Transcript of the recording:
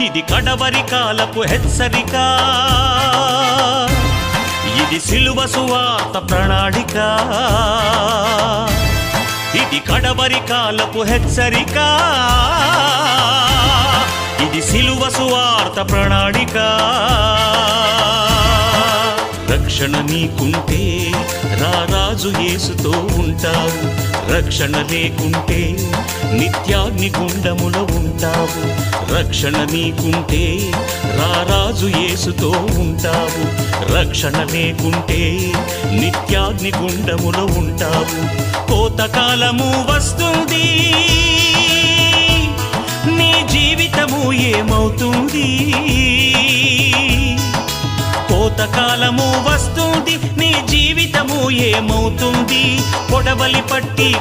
ఇది కడవరి కాలపు హెచ్చరిక. ఇది సిలువ సువార్త ప్రణాళిక. ఇది కడవరి కాలపు హెచ్చరిక. ఇది సిలువ సువార్త ప్రణాళిక. రక్షణ నీకుంటే రారాజు యేసుతో ఉంటావు. రక్షణ లేకుంటే నిత్యాగ్ని గుండములో ఉంటావు. రక్షణ నీకుంటే రారాజు యేసుతో ఉంటావు. రక్షణ లేకుంటే నిత్యాగ్ని గుండములో ఉంటావు. కోతకాలము వస్తుంది నీ జీవితము ఏమవుతుంది? కోతకాలము వస్తుంది నీ జీవితము ఏమవుతుంది? పొడవలి పట్టి